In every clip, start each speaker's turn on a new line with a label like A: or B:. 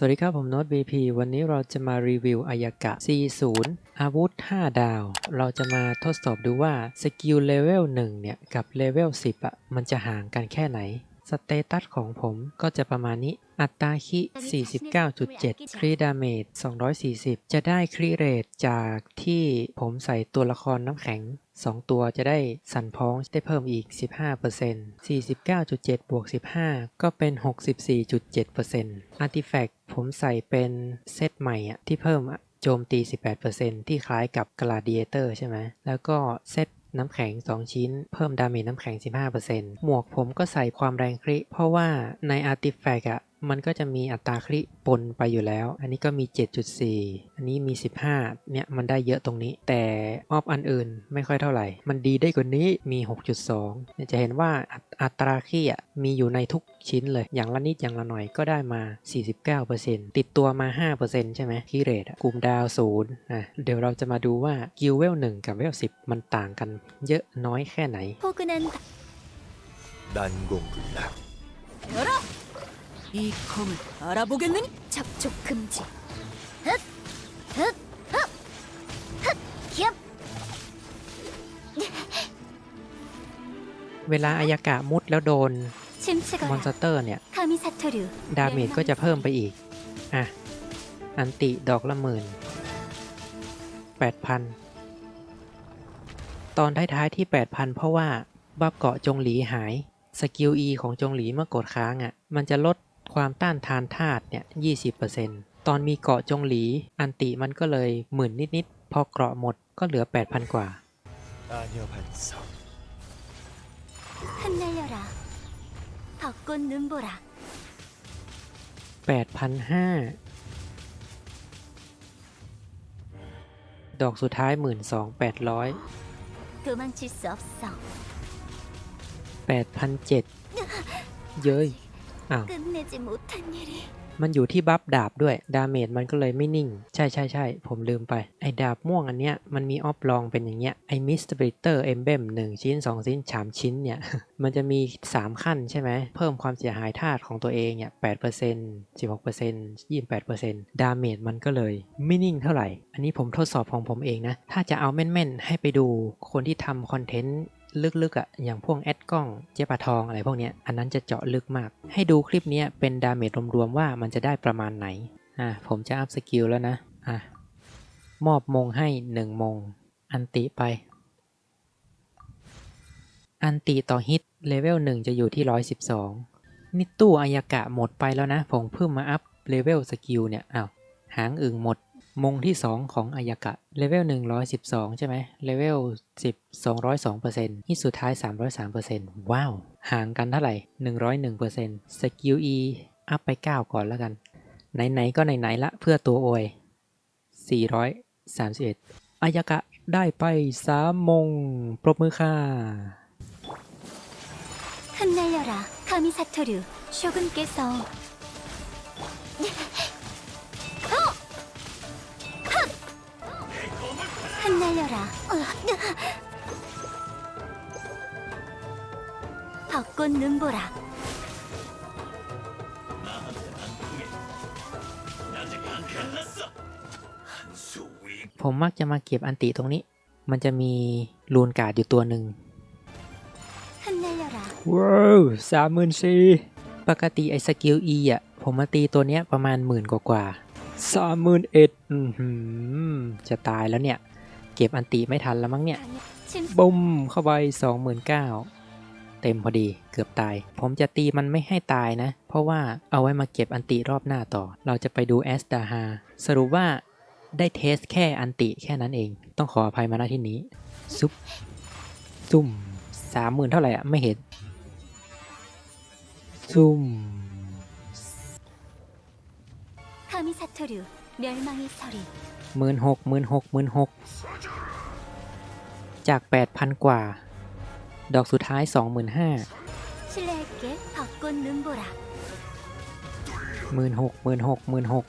A: สวัสดีครับ ผมโน้ต BP วันนี้เราจะมารีวิวอายากะ C0 อาวุธ 5 ดาว เราจะมาทดสอบดูว่าสกิลเลเวล1เนี่ย กับเลเวล10อะ มันจะห่างกันแค่ไหน สเตตัสของผมก็จะประมาณนี้ อัตราคิ 49.7 ครีดาเมจ 240 จะได้ครีเรทจากที่ผมใส่ตัวละครน้ำแข็ง 2 ตัวจะได้สั่นพ้องได้เพิ่มอีก 15% 49.7 บวก 15 ก็เป็น 64.7%อาร์ติแฟกต์ ผมใส่เป็นเซตใหม่อะที่เพิ่มอะโจมตี 18%ที่คล้ายกับกลาเด a เตอร์ใช่ไหม แล้วก็เซตน้ำแข็ง 2 ชิ้น เพิ่มดาเมจน้ำแข็ง 15%หมวกผมก็ใส่ความแรงคริ เพราะว่าในอาร์ติแฟกต์อะ มันก็จะมีอัตราคริปนไปอยู่แล้ว อันนี้ก็มี 7.4 อันนี้มี 15 เนี่ยมันได้เยอะตรงนี้ แต่ออฟอันอื่นไม่ค่อยเท่าไหร่ มันดีได้กว่านี้มี 6.2 จะเห็นว่าอัตราคริมีอยู่ในทุกชิ้นเลย อย่างละนิดอย่างละหน่อยก็ได้มา 49%ติดตัวมา 5%ใช่ไหมคีเรทกลุ่มดาวศูนย์นะเดี๋ยวเราจะมาดูว่ากิลเวลหนึ่งกับเวลสิบมันต่างกันเยอะน้อยแค่ไหน
B: ดัน
C: กงกุล
B: ละ
D: 이 검을 알아보겠느니?
B: 접촉 금지 흑흑흑흑 기업
A: เวลาอายากะมุดแล้วโดน
B: 침치거라
A: มอนสเตอร์เนี่ย
B: 카미사토류
A: ดาเมจก็จะเพิ่มไปอีก อ่ะ อันติดอกละหมื่นแปดพัน ตอนท้ายๆที่ 8,000 เพราะว่าบัฟเกาะจงหลีหาย สกิล E ของจงหลีเมื่อกดค้างอะ่ะ มันจะลด ความต้านทานธาตุเนี่ยยีตอนมีเกาะจงหลี อันติมันก็เลยหมื่นนิดๆ พอเกราะหมดก็เหลือ 8,000 กว่า
C: อาเนี
B: ยพันสองฮันเนยระขอบคุณนุนบุระ
A: แปดพันห้าดอกสุดท้ายห
B: มื่นสองแป
A: ดร้อย
B: มันชิสอฟสอง
A: แปดพันเจ็ดเย้ย อ้าว
B: 끝내지 못한 일이
A: มันอยู่ที่บัฟดาบด้วย ดาเมจมันก็เลยไม่นิ่ง ใช่ใช่ใช่ผมลืมไป ไอ้ดาบม่วงอันเนี้ย มันมีออฟลองเป็นอย่างเงี้ย ไอ้มิสเตอร์บริเตอร์เอมเบมหนึ่งชิ้น 2 ชิ้น 3 ชิ้นเนี่ย มันจะมี 3 ขั้นใช่ไหม เพิ่มความเสียหายธาตุของตัวเองเนี่ย8% 16% 28%ดาเมจมันก็เลยไม่นิ่งเท่าไหร่ อันนี้ผมทดสอบของผมเองนะ ถ้าจะเอาแม่นๆ ให้ไปดูคนที่ทำคอนเทนต์ ลึกๆอะ่ะอย่างพวกแอดกล้องเจ๊ปะทองอะไรพวกเนี้ยอันนั้นจะเจาะลึกมาก ให้ดูคลิปนี้เป็นดาเมจรวมๆว่ามันจะได้ประมาณไหนอะผมจะอัพสกิลแล้วนะอะมอบมงให้หนึ่งมง อันติไป อันติต่อฮิตเลเวลหนึ่งจะอยู่ที่112นี่ตู้อายากะหมดไปแล้วนะ ผมเพิ่งมาอัพเลเวลสกิลเนี่ยอ้าวหางอึ่งหมด มงที่ 2 ของอายากะ เลเวล1 112 ใช่ไหม เลเวล10 202%ที่สุดท้าย 303%ว้าว ห่างกันเท่าไหร่ 101%สกิล E อัพไป 9 ก่อนแล้วกัน ไหน ๆ ก็ไหน ๆ ละเพื่อตัวโอย 431 อายากะได้ไป 3 มง ปรบมือค่ะ
B: 흩날려라 카미사토류 쇼군께서 흩날려라 벚꽃 눈보라
A: ผมมักจะมาเก็บอันติตรงนี้ มันจะมีรูนการ์ดอยู่ตัวหนึ่ง
B: 흩날려라
A: ว้าวสามหมื่นสี่ปกติไอ้สกิล E อ่ะ ผมมาตีตัวเนี้ยประมาณหมื่นกว่าสามหมื่นเอ็ดจะตายแล้วเนี่ย เก็บอันติไม่ทันแล้วมั้งเนี่ย
B: 침
A: บุ้มเข้าไปสองหมื่นเก้าเต็มพอดีเกือบตาย ผมจะตีมันไม่ให้ตายนะ เพราะว่าเอาไว้มาเก็บอันติรอบหน้าต่อ เราจะไปดูแอสดาฮาสรุปว่าได้เทสแค่อันติแค่นั้นเอง ต้องขออภัยมาณที่นี้ ซุปซุ่มสามหมื่นเท่าไหร่อ่ะ ไม่เห็น ซุ่ม
B: 카미사토류 멸망의 서리
A: หมื่นหกหมื่นหกหมื่นหกจากแปดพันกว่า ดอกสุดท้ายสองหมื่นห้าหมื่นหกหมื่นหกหมื่นหก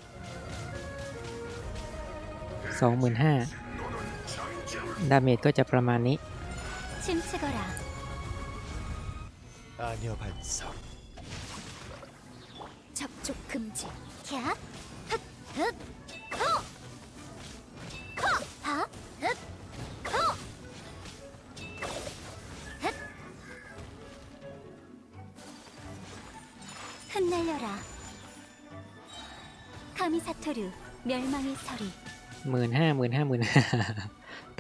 A: สองหมื่นห้าดาเมจก็จะประมาณนี้
B: 흩날려라. 카미사토류 멸망의 서리.
A: หมื่นห้าหมื่นห้าหมื่นห้า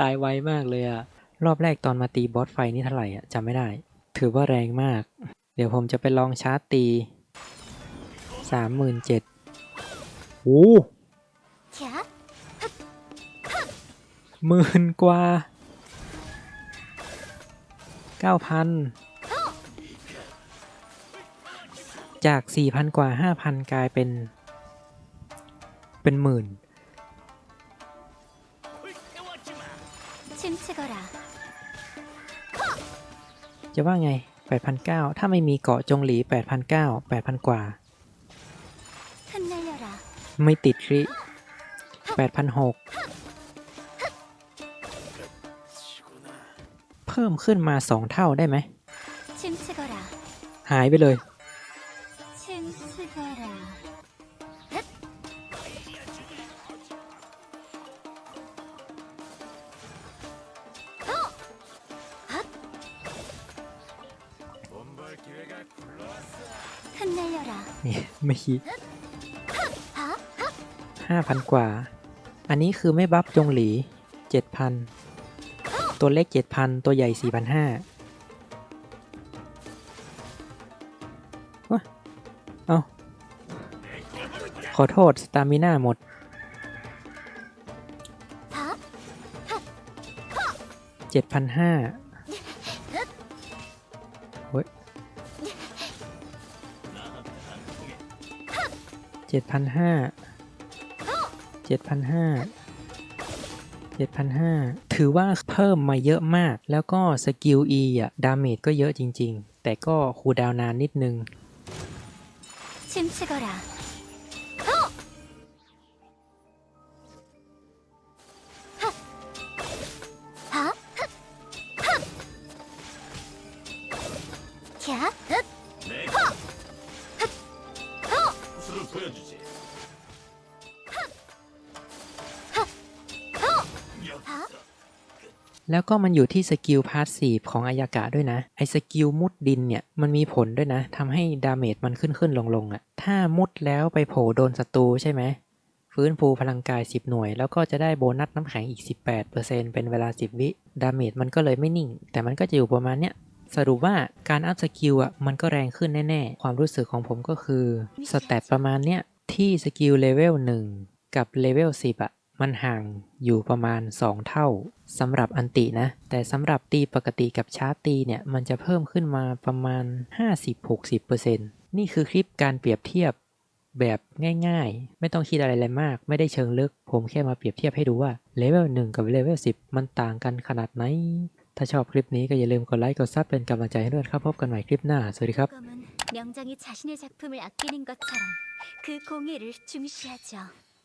A: ตายไวมากเลยอะรอบแรกตอนมาตีบอสไฟนี่เท่าไหร่อะจำไม่ได้ ถือว่าแรงมาก เดี๋ยวผมจะไปลองชาร์จตีสามหมื่นเจ็ดโอ้
B: 캬,
A: หมื่นกว่าเก้าพัน จาก 4,000 กว่า 5,000 กลายเป็น เป็นหมื่น จะว่าไง8,009ถ้าไม่มีเกาะจงหลี8,009 8,000 กว่า ไม่ติดคริ8,006เพิ่มขึ้นมา 2 เท่าได้ไหม หายไปเลย
B: 흩날려라.
A: นี่ ไม่คิด
B: 하,
A: 5,000 กว่า อันนี้คือไม่บัฟจงหลี 7,000 ตัวเล็ก 7,000 ตัวใหญ่ 4,500วะเอาขอโทษ สตามิน่าหมด
B: 하,
A: เจ็ดพันห้า เจ็ดพันห้าเจ็ดพันห้า7,500 ถือว่าเพิ่มมาเยอะมาก แล้วก็สกิล E อะ ดาเมจก็เยอะจริงๆ แต่ก็คูดาวนานนิดนึง
B: 호! 하!
A: แล้วก็มันอยู่ที่สกิลพาสซีฟของอายากะด้วยนะ ไอสกิลมุดดินเนี่ย มันมีผลด้วยนะทำให้ดาเมจมันขึ้นขึ้นลงลงอะ่ะ ถ้ามุดแล้วไปโผล่โดนศัตรูใช่ไหม ฟื้นฟูพลังกาย 10 หน่วย แล้วก็จะได้โบนัสน้ำแข็งอีก 18%เป็นเวลา 10 วิ ดาเมจมันก็เลยไม่นิ่ง แต่มันก็จะอยู่ประมาณเนี้ย สรุปว่าการอัพสกิลอะมันก็แรงขึ้นแน่ๆ ความรู้สึกของผมก็คือสแตทประมาณเนี้ยที่สกิลเลเวล1กับเลเวล10 อะ มันห่างอยู่ประมาณ 2 เท่าสำหรับอันตินะ แต่สำหรับตีปกติกับชาร์ตีเนี่ย มันจะเพิ่มขึ้นมาประมาณ 50-60%นี่คือคลิปการเปรียบเทียบแบบง่ายๆ ไม่ต้องคิดอะไรเลยมาก ไม่ได้เชิงลึก ผมแค่มาเปรียบเทียบให้ดูว่าเลเวล1กับเลเวล10 มันต่างกันขนาดไหน ถ้าชอบคลิปนี้ก็อย่าลืมกดไลค์กดซับเป็นกำลังใจให้ด้วยครับพบกันใหม่คลิปหน้า สวัสดีครับ